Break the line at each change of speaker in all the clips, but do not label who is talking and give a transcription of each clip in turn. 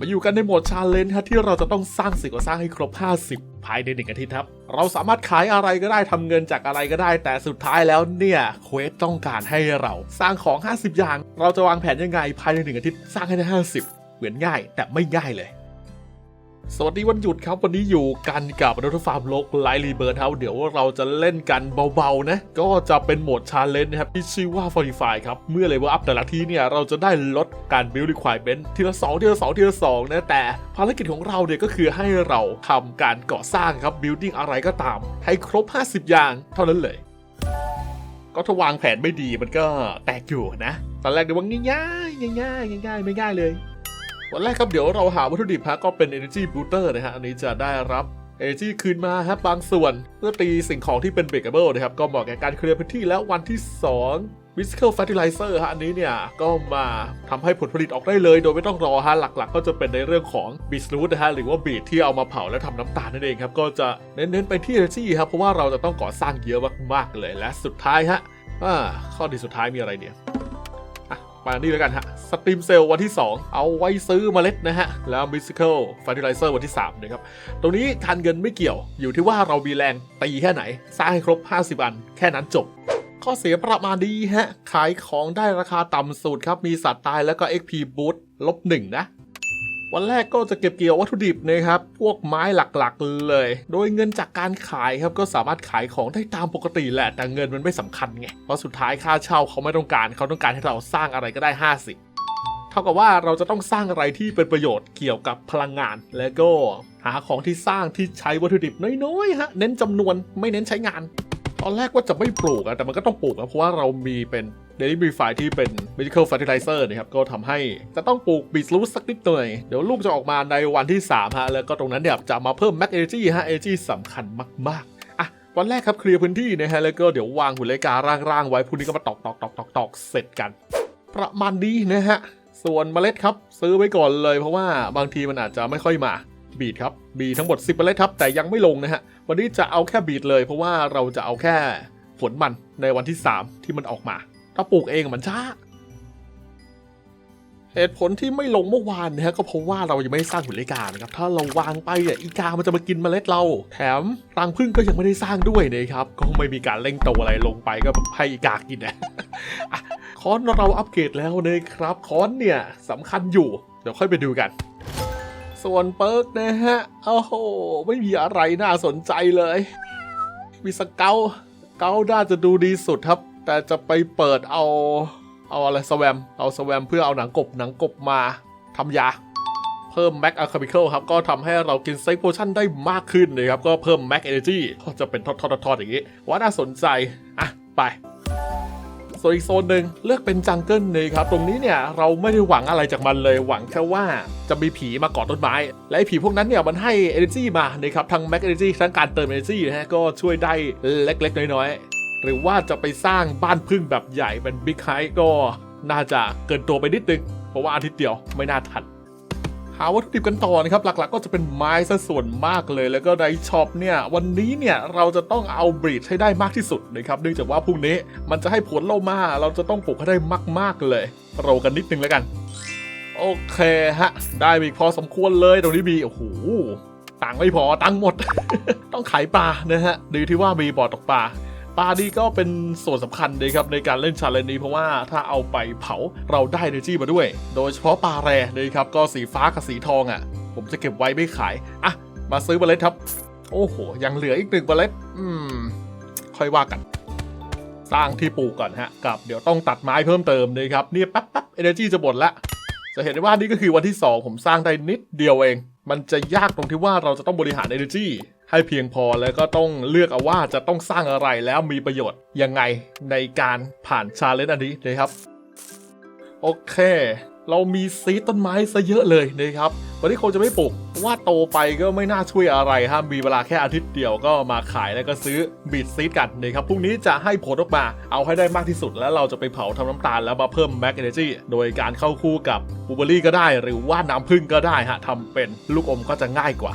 มาอยู่กันในโหมดชาเลนจ์ครที่เราจะต้องสร้างสิ่งก่อสร้างให้ครบ 50 ภายในหนึ่งอาทิตย์ครับ เราสามารถขายอะไรก็ได้ทำเงินจากอะไรก็ได้ แต่สุดท้ายแล้วเนี่ยเควสต้องการให้เราสร้างของ 50 อย่าง เราจะวางแผนยังไงภายในหนึ่งอาทิตย์สร้างให้ได้ 50 เหมือนง่าย แต่ไม่ง่ายเลย สวัสดีวันหยุดครับ วันนี้อยู่กันกับรถฟาร์มโลกไลท์รีเบิร์ดครับเดี๋ยวเราจะเล่นกันเบาๆนะ ก็จะเป็นโหมดชาเลนจ์นะครับที่ชื่อว่า Fortify ครับ เมื่อเลเวลอัพแต่ละทีเนี่ย เราจะได้ลดการ build requirement ทีละ 2 ทีละ 2 ทีละ 2 นะ แต่ภารกิจของเราเนี่ยก็คือให้เราทำการก่อสร้างครับ building อะไรก็ตาม ให้ครบ 50 อย่างเท่านั้นเลย ก็ถ้าวางแผนไม่ดีมันก็แตกอยู่นะตอนแรกเดี๋ยวว่าง่ายๆง่ายๆง่ายๆไม่ง่ายเลย วันแรกครับเดี๋ยวเราหาวัตถุดิบฮะก็เป็น Energy Booster นะฮะอันนี้จะได้รับ Energy คืนมาฮะบางส่วน เพื่อตีสิ่งของที่เป็น Breakable นะครับ ก็เหมาะแก่การเคลียร์พื้นที่แล้ววันที่2 Physical Fertilizer ฮะอันนี้เนี่ยก็มาทำให้ผลผลิตออกได้เลย โดยไม่ต้องรอฮะหลักๆ ก็จะเป็นในเรื่องของ Beet Root นะฮะหรือว่า Beet ที่เอามาเผาและทำน้ำตาลนั่นเองครับ ก็จะเน้นๆไปที่ Energy ครับเพราะว่าเราจะต้องก่อสร้างเยอะมากๆเลยและสุดท้ายฮะข้อดีสุดท้ายมีอะไรเนี่ย มานี่แล้วกันฮะสตรีมเซลล์วันที่ 2 เอาไว้ซื้อเมล็ดนะฮะ แล้วมิสเคิลฟันดิไลเซอร์วันที่3นะครับ ตรงนี้ทานเงินไม่เกี่ยว อยู่ที่ว่าเรามีแรงตีแค่ไหน สร้างให้ครบ 50 อัน แค่นั้นจบข้อเสียประมาณดีฮะ ขายของได้ราคาต่ำสุดครับ มีสัตว์ตายแล้วก็ XP Boost ลบหนึ่งนะ วันแรกก็จะเก็บเกี่ยววัตถุดิบนะครับ พวกไม้หลักๆเลย โดยเงินจากการขายครับก็สามารถขายของได้ตามปกติแหละ แต่เงินมันไม่สำคัญไง เพราะสุดท้ายค่าเช่าเขาไม่ต้องการ เขาต้องการให้เราสร้างอะไรก็ได้ 50 เท่ากับว่าเราจะต้องสร้างอะไรที่เป็นประโยชน์เกี่ยวกับพลังงาน และก็หาของที่สร้างที่ใช้วัตถุดิบน้อยๆฮะ เน้นจำนวนไม่เน้นใช้งาน ตอนแรกว่าจะไม่ปลูกอะแต่มันก็ต้องปลูกนะเพราะว่าเรามีเป็น Daily b r e f i ที่เป็น Medical Fertilizer นะครับก็ทำให้จะต้องปลูกบีทรูทสักนิดหน่อย เดี๋ยวลูกจะออกมาในวันที่3ฮะแล้วก็ตรงนั้นเนี่ยจะมาเพิ่ม Max Energy ฮะ Energy สำคัญมากๆอะวันแรกครับเคลียร์พื้นที่นะฮะแล้วก็เดี๋ยววางหุ่นเลการ่างๆไว้พรุ่งนี้ก็มาตอกตอกตอกตอกตอกเสร็จกัน ประมาณนี้นะฮะส่วนเมล็ดครับ ซื้อไว้ก่อนเลยเพราะว่าบางทีมันอาจจะไม่ค่อยมาบีดครับบีทั้งหมด 10เมล็ดครับแต่ยังไม่ลงนะฮะวันนี้จะเอาแค่บีดเลย เพราะว่าเราจะเอาแค่ผลมันในวันที่ 3 ที่มันออกมา ถ้าปลูกเองมันช้าเหตุผลที่ไม่ลงเมื่อวานนะฮะก็เพราะว่าเรายังไม่ได้สร้างหุ่นเลกานะครับถ้าเราวางไปอะอีกามันจะมากินเมล็ดเรา แถมรังผึ้งก็ยังไม่ได้สร้างด้วยนะครับก็ไม่มีการเร่งโตอะไรลงไปก็ให้อีกากินนะอะคอนเราอัปเกรดแล้วนะครับคอนเนี่ยสำคัญอยู่ เดี๋ยวค่อยไปดูกัน ส่วนเปิร์กนะฮะโอ้โหไม่มีอะไรน่าสนใจเลยมีสเกลเกลน่าจะดูดีสุดครับ แต่จะไปเปิดเอา เอาอะไรสแวม เอาสแวมเพื่อเอาหนังกบหนังกบมาทำยา เพิ่มแม็กอะคาบิเคิลครับ ก็ทำให้เรากินไซโพชั่นได้มากขึ้นเลยครับ ก็เพิ่มแม็กเอเนจีก็จะเป็นทอดๆๆอย่างนี้ ว่าน่าสนใจ อะ ไปส่วนอีกโซนหนึ่งเลือกเป็นจังเกิลเลยครับ ตรงนี้เนี่ยเราไม่ได้หวังอะไรจากมันเลยหวังแค่ว่าจะมีผีมาเกาะต้นไม้ และไอ้ผีพวกนั้นเนี่ยมันให้ Energy มานะครับทั้ง Max Energy ทั้งการเติม Energy นะฮะก็ช่วยได้เล็กๆ น้อยๆ หรือว่าจะไปสร้างบ้านพึ่งแบบใหญ่เป็นบิ๊กไฮก็น่าจะเกินตัวไปนิดนึง เพราะว่าอาทิตย์เดียวไม่น่าทันหาวัตถุดิบกันต่อนะครับ หลักๆ ก็จะเป็นไม้ซะส่วนมากเลย แล้วก็ในช็อปเนี่ย วันนี้เนี่ยเราจะต้องเอาบรีดให้ได้มากที่สุดนะครับ เนื่องจากว่าพรุ่งนี้มันจะให้ผลเรามา เราจะต้องปลูกให้ได้มาก ๆ เลยเรากันนิดนึงแล้วกัน โอเคฮะ ได้มีพอสมควรเลย ตรงนี้มี โอ้โห ตังไม่พอ ตังหมด ต้องขายปลานะฮะ ดีที่ว่ามีบ่อตกปลา ปลาดีก็เป็นส่วนสำคัญเลยครับในการเล่นชาเลนจ์นี้เพราะว่าถ้าเอาไปเผาเราได้ energy มาด้วย โดยเฉพาะปลาแร่นะครับก็สีฟ้ากับสีทองอะ่ะ ผมจะเก็บไว้ไม่ขาย อะ มาซื้อเมล็ดครับ โอ้โห ยังเหลืออีกหนึ่งเมล็ด อืม ค่อยว่ากัน สร้างที่ปลูกก่อนฮะกับเดี๋ยวต้องตัดไม้เพิ่มเติมนะครับเนี่ยแป๊บแป๊บ energy จะหมดละจะเห็นได้ว่านี่ก็คือวันที่ 2 ผมสร้างได้นิดเดียวเอง มันจะยากตรงที่ว่าเราจะต้องบริหาร energy ให้เพียงพอแล้วก็ต้องเลือกเอาว่าจะต้องสร้างอะไรแล้วมีประโยชน์ยังไงในการผ่านชาเลนจ์อันนี้นะครับ โอเค เรามีซีต้นไม้ซะเยอะเลยนะครับ วันนี้คงจะไม่ปลูกว่าโตไปก็ไม่น่าช่วยอะไรฮะมีเวลาแค่อาทิตย์เดียวก็มาขายแล้วก็ซื้อบีดซีดกันนะครับพรุ่งนี้จะให้ผลออกมา เอาให้ได้มากที่สุดแล้วเราจะไปเผาทำน้ำตาลแล้วมาเพิ่มแมกเนจีโดยการเข้าคู่กับบูเบอรี่ก็ได้ หรือว่าน้ำผึ้งก็ได้ฮะทำเป็นลูกอมก็จะง่ายกว่า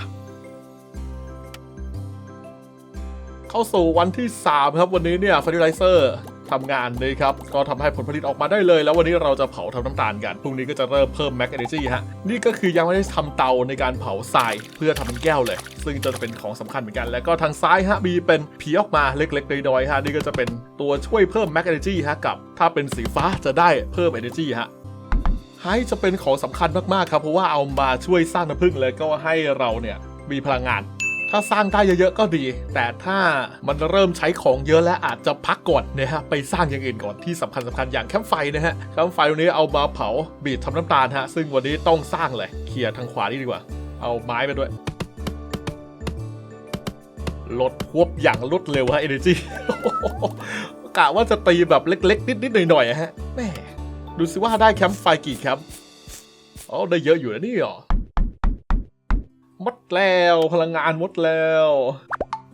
เข้าสู่วันที่ 3 ครับ วันนี้เนี่ย Fertilizer ททำงานนะครับ ก็ทำให้ผลผลิตออกมาได้เลย แล้ววันนี้เราจะเผาทำน้ำตาลกัน พรุ่งนี้ก็จะเริ่มเพิ่มแม็กเอเนจีฮะ นี่ก็คือยังไม่ได้ทำเตาในการเผาทรายเพื่อทำเป็นแก้วเลย ซึ่งจะเป็นของสำคัญเหมือนกัน แล้วก็ทางซ้ายฮะมีเป็นผีออกมาเล็กๆน้อยๆฮะ นี่ก็จะเป็นตัวช่วยเพิ่มแม็กเอเนจีฮะกับ ถ้าเป็นสีฟ้าจะได้เพิ่มเอเนจีฮะไฮจะเป็นของสำคัญมากๆครับเพราะว่าเอามาช่วยสร้างน้ำผึ้งแล้วก็ให้เราเนี่ยมีพลังงาน ถ้าสร้างได้เยอะๆก็ดี แต่ถ้ามันเริ่มใช้ของเยอะแล้วอาจจะพักก่อนนะฮะไปสร้างอย่างอื่นก่อนที่สำคัญสำคัญอย่างแคมป์ไฟนะฮะแคมป์ไฟตรงนี้เอามาเผาบีดทำน้ำตาลฮะซึ่งวันนี้ต้องสร้างเลยเคลียร์ทางขวานี่ดีกว่า เอาไม้ไปด้วยลดควบอย่างรวดเร็วฮะ energy กะว่าจะตีแบบเล็กๆ นิดๆหน่อยๆฮะแม่ดูสิว่าได้แคมป์ไฟกี่แคมป์อ๋อได้เยอะอยู่นะนี่หรอ มดแล้วพลังงานมดแล้ว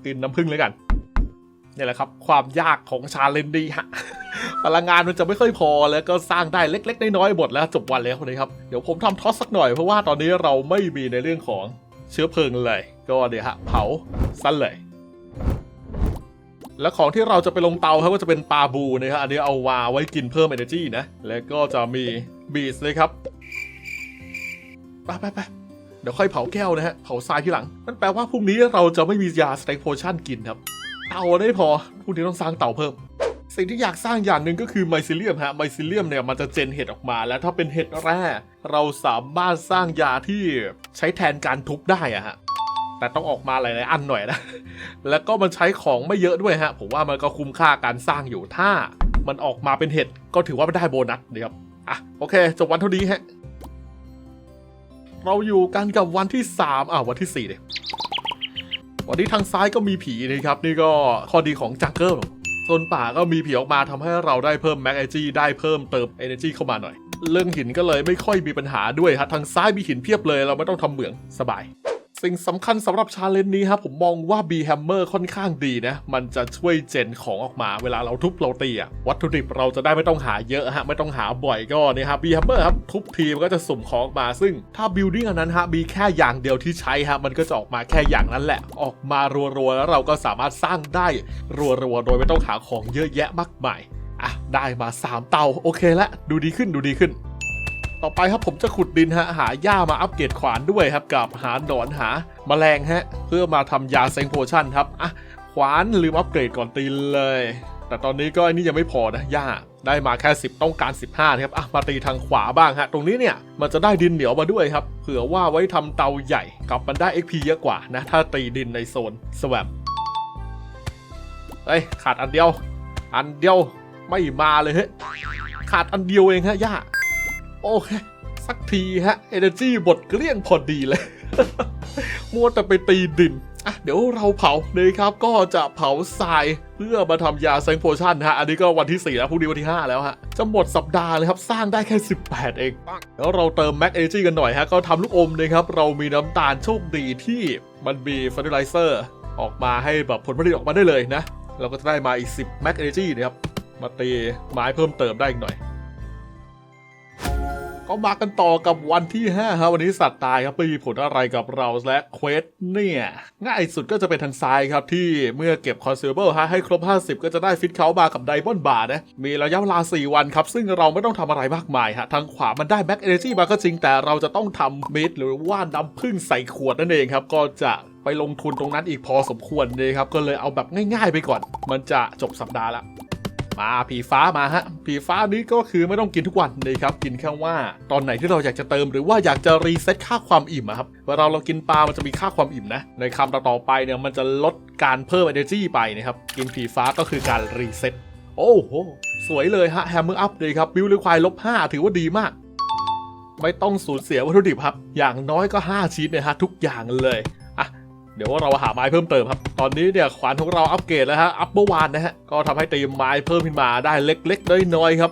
กินน้ำผึ้งเลยกันนี่แหละครับ ความยากของชาเลนดีฮะพลังงานมันจะไม่ค่อยพอแล้วก็สร้างได้เล็ก ๆ น้อยๆหมดแล้วจบวันแล้วนะครับเดี๋ยวผมทำทอสสักหน่อยเพราะว่าตอนนี้เราไม่มีในเรื่องของเชื้อเพลิงเลย ก็เดี๋ยวฮะเผาสั้นเลย และของที่เราจะไปลงเตาครับก็จะเป็นปลาบูนะครับอันนี้เอาวาไว้กินเพิ่ม energy นะแล้วก็จะมีบีสเลยครับไปไปไป เดี๋ยวค่อยเผาแก้วนะฮะ เผาทรายที่หลังนั่นแปลว่าพรุ่งนี้เราจะไม่มียาสเต็กโพชั่นกินครับ เตาได้พอ พรุ่งนี้ต้องสร้างเตาเพิ่ม สิ่งที่อยากสร้างอย่างหนึ่งก็คือไมซิเลียมฮะ ไมซิเลียมเนี่ยมันจะเจนเห็ดออกมา แล้วถ้าเป็นเห็ดแร่ เราสามารถสร้างยาที่ใช้แทนการทุบได้อะฮะ แต่ต้องออกมาหลายๆอันหน่อยนะ แล้วก็มันใช้ของไม่เยอะด้วยฮะ ผมว่ามันก็คุ้มค่าการสร้างอยู่ ถ้า มันออกมาเป็นเห็ดก็ถือว่ามันได้โบนัสนะครับ อะ โอเค จบวันเท่านี้ฮะ เราอยู่กันกับวันที่ 3อ่าวันที่4เลยวันนี้ทางซ้ายก็มีผีนะครับ นี่ก็ข้อดีของจังเกิลโซนป่าก็มีผีออกมาทำให้เราได้เพิ่มแม็กเอจีได้เพิ่มเติมเอเนจีเข้ามาหน่อย เรื่องหินก็เลยไม่ค่อยมีปัญหาด้วยครับทางซ้ายมีหินเพียบเลย เราไม่ต้องทำเหมืองสบาย สิ่งสำคัญสำหรับชาเลนจ์นี้ครับผมมองว่า B Hammer ค่อนข้างดีนะ มันจะช่วยเจนของออกมาเวลาเราทุบเราตีอะวัตถุดิบเราจะได้ไม่ต้องหาเยอะฮะ ไม่ต้องหาบ่อยก็เนี่ยครับ B Hammer ครับ ทุบทีมันก็จะสุ่มของออกมา ซึ่งถ้า building อันนั้นฮะมีแค่อย่างเดียวที่ใช้ฮะมันก็จะออกมาแค่อย่างนั้นแหละ ออกมารัวๆแล้วเราก็สามารถสร้างได้รัวๆโดยไม่ต้องหาของเยอะแยะมากมายอะได้มา 3 เตาโอเคละดูดีขึ้นดูดีขึ้น ต่อไปครับผมจะขุดดินฮะหาหญ้ามาอัปเกรดขวานด้วยครับกับหาหนอนหาแมลงฮะเพื่อมาทำยาเซ็งโพชั่นครับอะขวานลืมอัปเกรดก่อนตีเลย แต่ตอนนี้ก็อันนี้ยังไม่พอนะหญ้าได้มาแค่ 10 ต้องการ 15นะครับอะมาตีทางขวาบ้างฮะตรงนี้เนี่ยมันจะได้ดินเหนียวมาด้วยครับเผื่อว่าไว้ทำเตาใหญ่กับมันได้ XP เยอะกว่านะถ้าตีดินในโซนสวมเฮ้ยขาดอันเดียว อันเดียวไม่มาเลยเฮ้ยขาดอันเดียวเองฮะหญ้า โอเคสักทีฮะ Energy บดเกลี้ยงพอดีเลย มัวแต่ไปตีดินอะเดี๋ยวเราเผาเลยครับ ก็จะเผาทรายเพื่อมาทำยาเซงโพชั่นฮะ อันนี้ก็วันที่ 4 แล้วพรุ่งนี้วันที่ 5 แล้วฮะ จะหมดสัปดาห์เลยครับ สร้างได้แค่ 18 เองแล้วเราเติมแม็กเอ g กันหน่อยฮะ ก็ทำลูกอมนะครับ เรามีน้ำตาลโชคดีที่มันมีเฟอร์ติไลเซอร์ออกมาให้แบบผลผลิตออกมาได้เลยนะ เราก็จะได้มาอีก 10 แม็กเอ g นะครับ มาตีไม้เพิ่มเติมได้อีกหน่อย ก็มากันต่อกับวันที่5ครับวันนี้สัตว์ตายครับมีผลอะไรกับเราและเควสเนี่ยง่ายสุดก็จะเป็นทางซ้ายครับที่เมื่อเก็บคอนเซอร์เบิลฮะให้ครบ 50 ก็จะได้ฟิตเขามากับไดมอนบาร์นะมีระยะเวลา 4 วันครับ ซึ่งเราไม่ต้องทำอะไรมากมายฮะทางขวามันได้แบ็กเอเนจีมาก็จริงแต่เราจะต้องทำมิดหรือว่าน้ำพึ่งใส่ขวดนั่นเองครับก็จะไปลงทุนตรงนั้นอีกพอสมควรเลยครับก็เลยเอาแบบง่าย ๆ ไปก่อน มันจะจบสัปดาห์ละ มาผีฟ้ามาฮะผีฟ้านี้ก็คือไม่ต้องกินทุกวันเลยครับกินแค่ว่า ตอนไหนที่เราอยากจะเติมหรือว่าอยากจะรีเซ็ตค่าความอิ่มครับเวลาเรากินปลามันจะมีค่าความอิ่มนะในคำต่อไปเนี่ยมันจะลดการเพิ่ม energy ไปนะครับกินผีฟ้าก็คือการรีเซ็ตโอ้โหสวยเลยฮะแฮมเมอร์อัพเลยครับบิลลี่ควายลบ5ถือว่าดีมากไม่ต้องสูญเสียวัตถุดิบครับ อย่างน้อยก็ 5 ชิ้นนะฮะทุกอย่างเลย เดี๋ยวเราหาไม้เพิ่มเติมครับ ตอนนี้เนี่ยขวานของเราอัปเกรดแล้วฮะ อัปเมื่อวานนะฮะ ก็ทำให้ตีไม้เพิ่มขึ้นมาได้เล็กๆน้อยๆครับ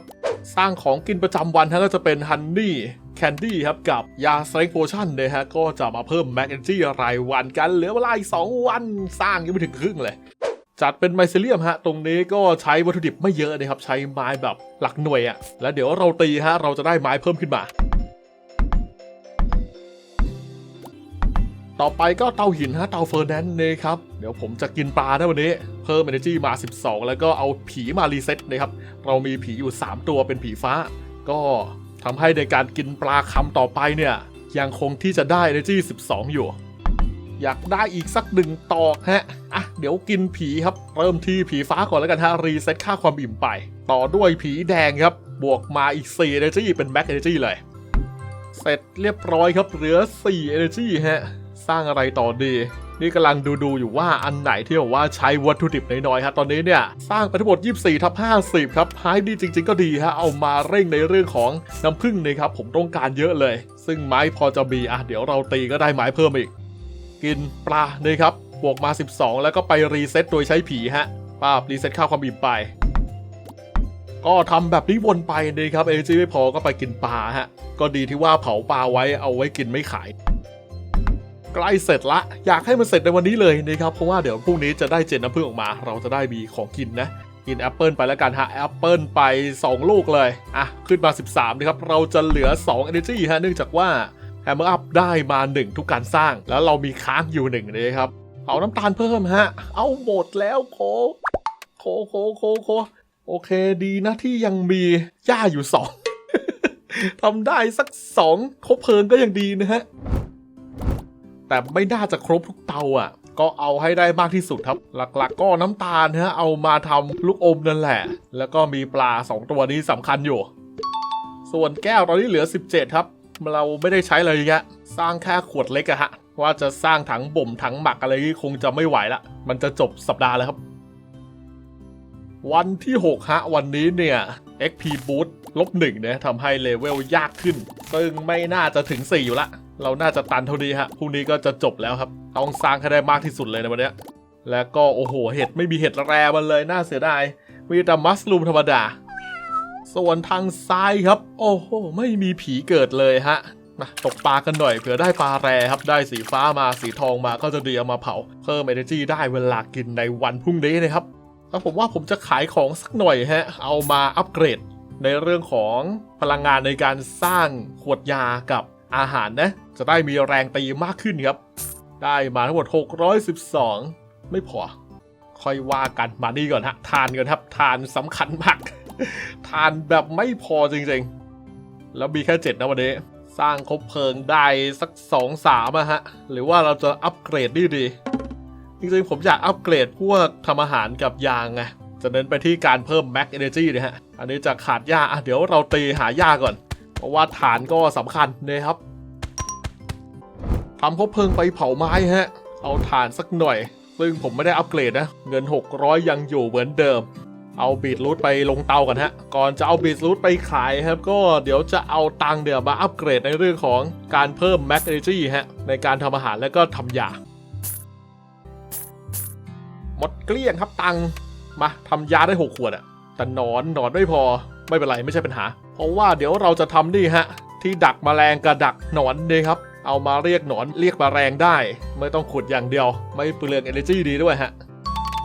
สร้างของกินประจำวันฮะก็จะเป็นฮันนี่แคนดี้ครับกับยาสเต็กโพชั่นเนะฮะ ก็จะมาเพิ่มแมกเอนจี้รายวันกันเหลือเวลาอีก2วันสร้างยังไม่ถึงครึ่งเลยจัดเป็นไมเซเลียมฮะ ตรงนี้ก็ใช้วัตถุดิบไม่เยอะนะครับ ใช้ไม้แบบหลักหน่วยอะแล้วเดี๋ยวเราตีฮะ เราจะได้ไม้เพิ่มขึ้นมา ต่อไปก็เตาหินฮะเตาเฟอร์แนนซ์นะครับ เดี๋ยวผมจะกินปลานะวันนี้ เพิ่ม energy มา 12 แล้วก็เอาผีมารีเซ็ตนะครับ เรามีผีอยู่ 3 ตัวเป็นผีฟ้า ก็ทำให้ในการกินปลาคำต่อไปเนี่ย ยังคงที่จะได้ energy 12 อยู่ อยากได้อีกสักหนึ่งตอกฮะ อะ เดี๋ยวกินผีครับ เริ่มที่ผีฟ้าก่อนแล้วกันฮะรีเซ็ตค่าความอิ่มไป ต่อด้วยผีแดงครับ บวกมาอีก4 energy เป็น max energy เลย เสร็จเรียบร้อยครับเหลือ 4 energy ฮะ สร้างอะไรต่อดี นี่กำลังดูดูอยู่ว่าอันไหนที่บอกว่าใช้วัตถุดิบน้อยๆครับตอนนี้เนี่ยสร้างไปทั้งหมด 24ทับ50 ครับหายดีจริง ๆ ก็ดีฮะเอามาเร่งในเรื่องของน้ำผึ้งนะครับผมต้องการเยอะเลย ซึ่งไม้พอจะมีอะเดี๋ยวเราตีก็ได้ไม้เพิ่มอีก กินปลาเลยครับบวกมา 12 แล้วก็ไปรีเซ็ตโดยใช้ผีฮะป้าบรีเซ็ตค่าความอิ่มไป ก็ทำแบบนี้วนไปนะครับเอจไม่พอก็ไปกินปลาฮะก็ดีที่ว่าเผาปลาไว้เอาไว้กินไม่ขาย ใกล้เสร็จละ อยากให้มันเสร็จในวันนี้เลยนะครับ เพราะว่าเดี๋ยวพรุ่งนี้จะได้เจนน้ำผึ้งออกมา เราจะได้มีของกินนะ กินแอปเปิลไปแล้วกันฮะแอปเปิลไป 2 ลูกเลย อะ ขึ้นมา 13นะครับ เราจะเหลือ 2 energy ฮะ เนื่องจากว่าแฮมเมอร์อัพได้มา 1 ทุกการสร้าง แล้วเรามีค้างอยู่1นึ่งนะครับ เอาน้ำตาลเพิ่มฮะ เอาหมดแล้วโคโคโคโคโคโอเคดีนะที่ยังมีหญ้าอยู่สองทำได้สักสองคบเพลิงก็ยังดีนะฮะ แต่ไม่น่าจะครบทุกเตาอะ ก็เอาให้ได้มากที่สุดครับ หลักๆ ก็น้ำตาลฮะเอามาทำลูกอมนั่นแหละ แล้วก็มีปลา 2 ตัวนี้สำคัญอยู่ ส่วนแก้วตอนนี้เหลือ 17 ครับ เราไม่ได้ใช้เลยเยอะสร้างแค่ขวดเล็กอะฮะ ว่าจะสร้างถังบ่มถังหมักอะไรนี่คงจะไม่ไหวละ มันจะจบสัปดาห์แล้วครับ วันที่ 6 ฮะ วันนี้เนี่ย XP Boost ลบหนึ่งเนี่ยทำให้เลเวลยากขึ้น ซึ่งไม่น่าจะถึง 4 อยู่ละ เราน่าจะตันเท่านี้ฮะพรุ่งนี้ก็จะจบแล้วครับ ต้องสร้างให้ได้มากที่สุดเลยในวันนี้แล้วก็โอ้โหเห็ดไม่มีเห็ดแรมันเลยน่าเสียดายมีแต่มัสลูมธรรมดา ส่วนทางซ้ายครับ โอ้โหไม่มีผีเกิดเลยฮะมาตกปลากันหน่อยเผื่อได้ปลาแรครับได้สีฟ้ามาสีทองมาก็จะดีเอามาเผา เพิ่ม energy ได้เวลากินในวันพรุ่งนี้นะครับแล้วผมว่าผมจะขายของสักหน่อยฮะ เอามาอัปเกรด ในเรื่องของพลังงานในการสร้างขวดยากับ อาหารนะ จะได้มีแรงตีมากขึ้นครับ ได้มาทั้งหมด 612 ไม่พอ ค่อยว่ากันมานี่ก่อนฮะ ทานก่อนครับ ทานสำคัญมาก ทานแบบไม่พอจริงๆ แล้วมีแค่ 7 นะวันนี้ สร้างครบเพลิงได้สัก 2 3อะฮะ หรือว่าเราจะอัปเกรดดีดี จริงๆ ผมอยากอัปเกรดพวกทำอาหารกับยางไงจะเน้นไปที่การเพิ่ม Max Energy นะฮะ อันนี้จะขาดหญ้าอะเดี๋ยวเราตีหาหญ้าก่อน เพราะว่าฐานก็สำคัญนะครับทำคบเพลิงไปเผาไม้ฮะ เอาฐานสักหน่อย ซึ่งผมไม่ได้อัปเกรดนะ เงิน 600 ยังอยู่เหมือนเดิม เอาบีทรูทไปลงเตากันฮะ ก่อนจะเอาบีทรูทไปขายครับ ก็เดี๋ยวจะเอาตังเดี๋ยวมาอัปเกรดในเรื่องของการเพิ่ม Max Energy ฮะ ในการทำอาหารแล้วก็ทำยา หมดเกลี้ยงครับตังมาทำยาได้ 6 ขวดอะแต่หนอนหนอนไม่พอ ไม่เป็นไรไม่ใช่ปัญหา เพราะว่าเดี๋ยวเราจะทำนี่ฮะ ที่ดักแมลงกระดักหนอนเนี่ยครับ เอามาเรียกหนอนเรียกแมลงได้ ไม่ต้องขุดอย่างเดียว ไม่เปลือง energy ดีด้วยฮะ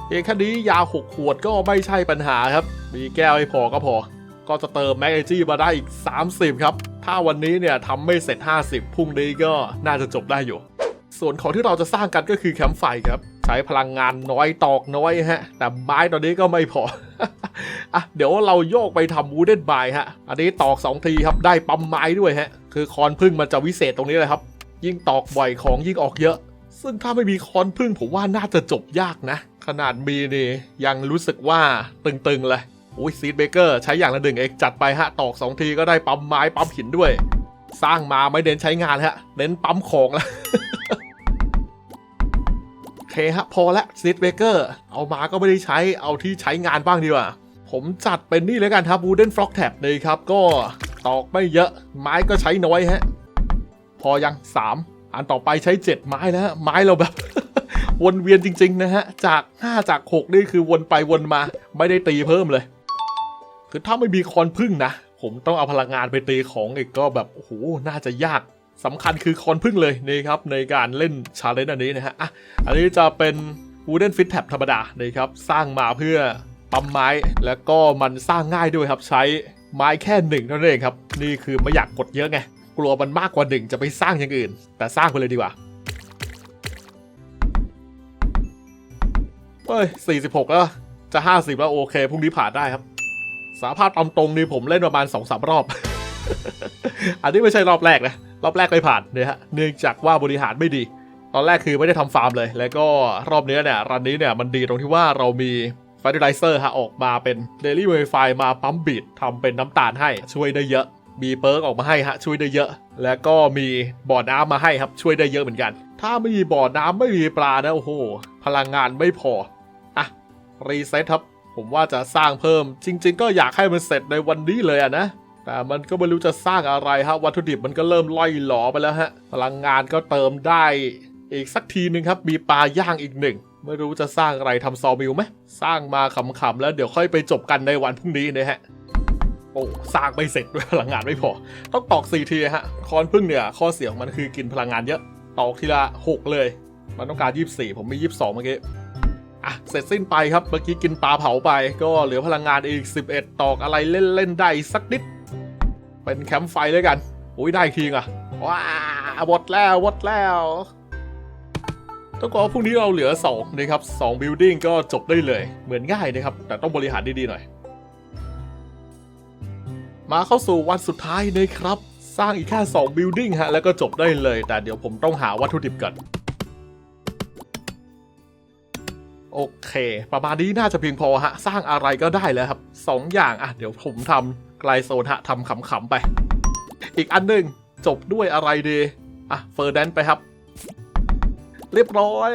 เพียงแค่นี้ยา6ขวดก็ไม่ใช่ปัญหาครับ มีแก้วให้พอก็พอ ก็จะเติม Max Energy มาได้อีก 30 ครับ ถ้าวันนี้เนี่ยทำไม่เสร็จ 50พรุ่งนี้ก็น่าจะจบได้อยู่ ส่วนของที่เราจะสร้างกันก็คือแคมป์ไฟครับ ใช้พลังงานน้อยตอกน้อยฮะ แต่ไม้ตอนนี้ก็ไม่พอ อะเดี๋ยวเราโยกไปทำวูเดนบายฮะ อันนี้ตอก 2 ทีครับ ได้ปั๊มไม้ด้วยฮะ คือคอนพึ่งมันจะวิเศษตรงนี้เลยครับ ยิ่งตอกบ่อยของยิ่งออกเยอะ ซึ่งถ้าไม่มีคอนพึ่งผมว่าน่าจะจบยากนะ ขนาดมีนี่ยังรู้สึกว่าตึงๆเลยอุ้ยซีดเบเกอร์ใช้อย่างละหนึ่งเอกจัดไปฮะ ตอก 2 ทีก็ได้ปั๊มไม้ปั๊มหินด้วย สร้างมาไม่เน้นใช้งานฮะ เน้นปั๊มของแล้วโอเคฮะพอละซีดเบเกอร์เอามาก็ไม่ได้ใช้เอาที่ใช้งานบ้างดีกว่า ผมจัดเป็นนี่เลยกันครับ Wooden Frog Tab เลยครับ ก็ตอกไม่เยอะ ไม้ก็ใช้น้อยฮะ พอยัง 3 อันต่อไปใช้ 7 ไม้แล้วไม้เราแบบ วนเวียนจริง ๆ นะฮะ จาก 5 จาก 6 นี่คือวนไปวนมา ไม่ได้ตีเพิ่มเลย คือถ้าไม่มีคอนพึ่งนะ ผมต้องเอาพลังงานไปตีของอีกก็แบบ โอ้โห น่าจะยากสำคัญคือคอนพึ่งเลยนี่ครับ ในการเล่นชาเลนจ์อันนี้นะฮะอะอันนี้จะเป็น Wooden Fit Tab ธรรมดานะครับ สร้างมาเพื่อ ปั๊มไม้ แล้วก็มันสร้างง่ายด้วยครับใช้ไม้แค่หนึ่งเท่านั้นเองครับ นี่คือไม่อยากกดเยอะไง กลัวมันมากกว่าหนึ่งจะไปสร้างอย่างอื่น แต่สร้างไปเลยดีกว่าเฮ้ยสี่สิบหกแล้ว จะห้าสิบแล้วโอเคพรุ่งนี้ผ่านได้ครับ สาภาพตามตรงนี้ผมเล่นประมาณสองสามรอบ อันนี้ไม่ใช่รอบแรกนะ รอบแรกไม่ผ่านเนี่ยฮะเนื่องจากว่าบริหารไม่ดี ตอนแรกคือไม่ได้ทำฟาร์มเลย แล้วก็รอบนี้เนี่ยรันนี้เนี่ยมันดีตรงที่ว่าเรามี f e r t i l i z e r ฮะออกมาเป็น Daily Verify มาปั๊มบีดทำเป็นน้ำตาลให้ช่วยได้เยอะ มีเปิร์กออกมาให้ฮะช่วยได้เยอะ แล้วก็มีบ่อน้ำมาให้ครับช่วยได้เยอะเหมือนกัน ถ้าไม่มีบ่อน้ำไม่มีปลานะโอ้โห พลังงานไม่พอ อะ รีเซ็ตครับ ผมว่าจะสร้างเพิ่ม จริง ๆ ก็อยากให้มันเสร็จในวันนี้เลยอะนะแต่มันก็ไม่รู้จะสร้างอะไรฮะวัตถุดิบมันก็เริ่มล่อยหลอไปแล้วฮะพลังงานก็เติมได้อีกสักทีหนึ่งครับ มีปลาย่างอีกหนึ่ง ไม่รู้จะสร้างอะไรทำซอมิวไหมสร้างมาขำๆแล้วเดี๋ยวค่อยไปจบกันในวันพรุ่งนี้นะฮะโอ้สร้างไม่เสร็จด้วยพลังงานไม่พอ ต้องตอก4ทีฮะคอนพึ่งเนี่ย ข้อเสียของมันคือกินพลังงานเยอะ ตอกทีละ6เลย มันต้องการ24ผมมี22เมื่อกี้อะเสร็จสิ้นไปครับเมื่อกี้กินปลาเผาไป ก็เหลือพลังงานอีก 11 ตอกอะไรเล่นๆได้สักนิด เป็นแคมป์ไฟด้วยกัน อุ้ยได้อีกทีอะว้าหมดแล้วหมดแล้ว ต้องบอกว่าพรุ่งนี้เราเหลือ2นะครับ2 building ก็จบได้เลย เหมือนง่ายนะครับ แต่ต้องบริหารดีๆหน่อย มาเข้าสู่วันสุดท้ายนะครับ สร้างอีกแค่2 building ฮะ แล้วก็จบได้เลย แต่เดี๋ยวผมต้องหาวัตถุดิบก่อนโอเค ประมาณนี้น่าจะเพียงพอฮะ สร้างอะไรก็ได้แล้วครับ 2 อย่างอะ เดี๋ยวผมทำไกลโซนฮะทำขำๆไป อีกอันหนึ่งจบด้วยอะไรดี อะ เฟอร์แดนไปครับ เรียบร้อย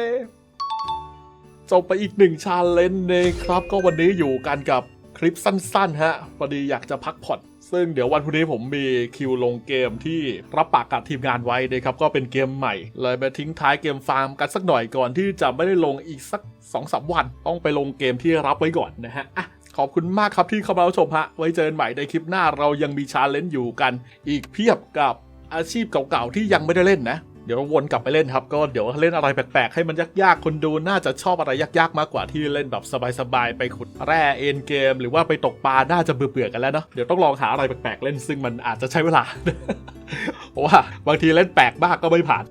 จบไปอีกหนึ่งชาเลนจ์นะครับ ก็วันนี้อยู่กันกับคลิปสั้นๆ ฮะพอดีอยากจะพักผ่อนซึ่งเดี๋ยววันพรุ่งนี้ผมมีคิวลงเกมที่รับปากกับทีมงานไว้นะครับ ก็เป็นเกมใหม่ เลยไปทิ้งท้ายเกมฟาร์มกันสักหน่อยก่อนที่จะไม่ได้ลงอีกสัก2อสวัน ต้องไปลงเกมที่รับไว้ก่อนนะฮะอะขอบคุณมากครับที่เข้ามาชมฮะ ไว้เจอกันใหม่ในคลิปหน้าเรายังมีชาเลนจ์อยู่กัน อีกเพียบกับอาชีพเก่าๆที่ยังไม่ได้เล่นนะ เดี๋ยววนกลับไปเล่นครับ ก็เดี๋ยวเล่นอะไรแปลกๆ ให้มันยากๆ คนดูน่าจะชอบอะไรยากๆ มากกว่าที่เล่นแบบสบายๆ ไปขุดแร่เอ็นเกม หรือว่าไปตกปลา น่าจะเบื่อๆ กันแล้วเนาะ เดี๋ยวต้องลองหาอะไรแปลกๆ เล่นซึ่งมันอาจจะใช้เวลา เพราะว่าบางทีเล่นแปลกมากก็ไม่ผ่าน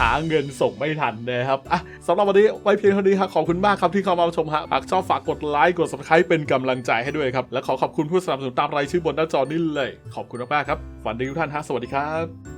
หาเงินส่งไม่ทันนะครับอะสำหรับวันนี้ไว้เพียงเท่านี้ครับขอบคุณมากครับที่เข้ามาชมฮะหากชอบฝากกดไลค์กด subscribe เป็นกำลังใจให้ด้วยครับ และขอขอบคุณผู้สนับสนุนตามรายชื่อบนหน้าจอนี้เลย ขอบคุณมากๆครับฝันดีทุกท่านฮะสวัสดีครับ